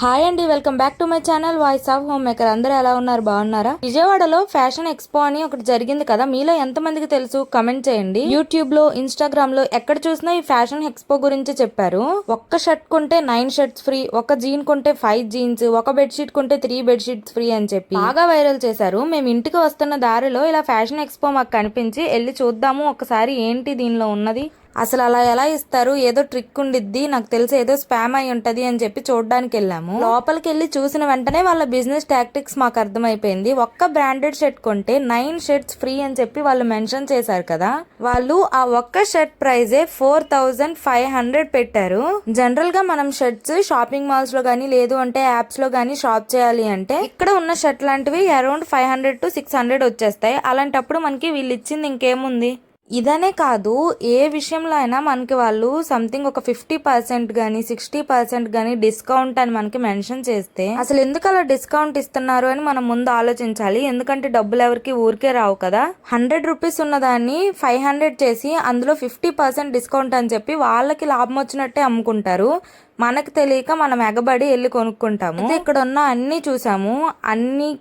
Hi అండి welcome back to my channel voice of home maker. అందరూ ఎలా ఉన్నారు? బాగున్నారా? విజయవాడలో ఫ్యాషన్ ఎక్స్పో అని ఒకటి జరిగింది కదా మీలో ఎంత మందికి తెలుసు? కమెంట్ చేయండి. యూట్యూబ్లో ఇన్స్టాగ్రామ్లో ఎక్కడ చూసినా ఈ ఫ్యాషన్ ఎక్స్పో గురించి చెప్పారు. ఒక్క షర్ట్ కొంటే నైన్ షర్ట్స్ ఫ్రీ ఒక జీన్ కొంటే ఫైవ్ జీన్స్ ఒక బెడ్షీట్ కొంటే త్రీ బెడ్షీట్స్ ఫ్రీ అని చెప్పి బాగా వైరల్ చేశారు. మేము ఇంటికి వస్తున్న దారిలో ఇలా ఫ్యాషన్ ఎక్స్పో మాకు కనిపించి వెళ్ళి చూద్దాము. ఒకసారి ఏంటి దీనిలో ఉన్నది? అసలు అలా ఎలా ఇస్తారు? ఏదో ట్రిక్ ఉండిద్ది. నాకు తెలిసి ఏదో స్పామ్ అయి ఉంటది అని చెప్పి చూడడానికి వెళ్ళాము. లోపలికి వెళ్ళి చూసిన వెంటనే వాళ్ళ బిజినెస్ టాక్టిక్స్ మాకు అర్థమైపోయింది. ఒక్క బ్రాండెడ్ షర్ట్ కొంటే నైన్ షర్ట్స్ ఫ్రీ అని చెప్పి వాళ్ళు మెన్షన్ చేశారు కదా. వాళ్ళు ఆ ఒక్క షర్ట్ ప్రైజే ఫోర్ థౌజండ్ ఫైవ్ హండ్రెడ్ పెట్టారు. జనరల్గా మనం షర్ట్స్ షాపింగ్ మాల్స్లో గానీ లేదు అంటే యాప్స్లో గానీ షాప్ చేయాలి అంటే ఇక్కడ ఉన్న షర్ట్ లాంటివి around five hundred to six hundred వచ్చేస్తాయి. అలాంటప్పుడు మనకి వీళ్ళు ఇచ్చింది ఇంకేముంది? ఇదనే కాదు ఏ విషయంలో అయినా మనకి వాళ్ళు సంథింగ్ ఒక ఫిఫ్టీ పర్సెంట్ కానీ సిక్స్టీ పర్సెంట్ కానీ డిస్కౌంట్ అని మనకి మెన్షన్ చేస్తే అసలు ఎందుకు అలా డిస్కౌంట్ ఇస్తున్నారు అని మనం ముందు ఆలోచించాలి. ఎందుకంటే డబ్బులు ఎవరికి ఊరికే రావు కదా. హండ్రెడ్ రూపీస్ ఉన్నదాన్ని ఫైవ్ హండ్రెడ్ చేసి అందులో ఫిఫ్టీ పర్సెంట్ డిస్కౌంట్ అని చెప్పి వాళ్ళకి లాభం వచ్చినట్టే అమ్ముకుంటారు. మనకు తెలియక మనం ఎగబడి వెళ్ళి కొనుక్కుంటాము. ఇక్కడ ఉన్న అన్ని చూసాము. అన్ని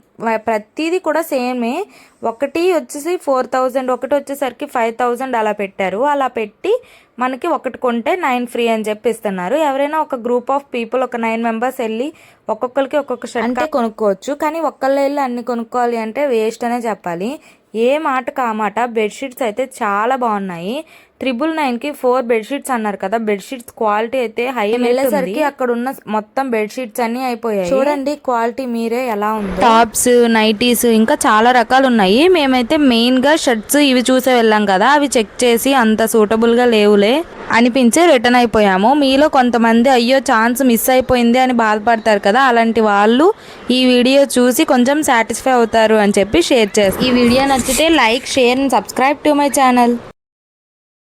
ప్రతిదీ కూడా సేమే. ఒకటి వచ్చేసి ఫోర్ థౌజండ్ ఒకటి వచ్చేసరికి ఫైవ్ థౌజండ్ అలా పెట్టారు. అలా పెట్టి మనకి ఒకటి కొంటే నైన్ ఫ్రీ అని చెప్పి ఇస్తున్నారు ఎవరైనా ఒక గ్రూప్ ఆఫ్ పీపుల్ ఒక నైన్ మెంబర్స్ వెళ్ళి ఒక్కొక్కరికి ఒక్కొక్క షర్ట్ కొనుక్కోవచ్చు. కానీ ఒక్కళ్ళు వెళ్ళి అన్ని కొనుక్కోవాలి అంటే వేస్ట్ అనే చెప్పాలి. ఏ మాట కా మాట బెడ్షీట్స్ అయితే చాలా బాగున్నాయి. త్రిబుల్ నైన్కి ఫోర్ బెడ్షీట్స్ అన్నారు కదా బెడ్షీట్స్ క్వాలిటీ అయితే హై వెళ్ళేసరికి అక్కడ ఉన్న మొత్తం బెడ్షీట్స్ అన్ని అయిపోయాయి. చూడండి క్వాలిటీ మీరే ఎలా ఉంది. టాప్స్ నైటీస్ ఇంకా చాలా రకాలు ఉన్నాయి. మేమైతే మెయిన్గా షర్ట్స్ ఇవి చూసే వెళ్ళాం కదా అవి చెక్ చేసి అంత సూటబుల్గా లేవులే. అనిపించి రిటర్న్ అయిపోయాము. మీలో కొంతమంది అయ్యో ఛాన్స్ మిస్ అయిపోయింది అని బాధపడతారు కదా అలాంటి వాళ్ళు ఈ వీడియో చూసి కొంచెం సాటిస్ఫై అవుతారు అని చెప్పి షేర్ చేస్తారు ఈ వీడియో నచ్చితే like share and subscribe to my channel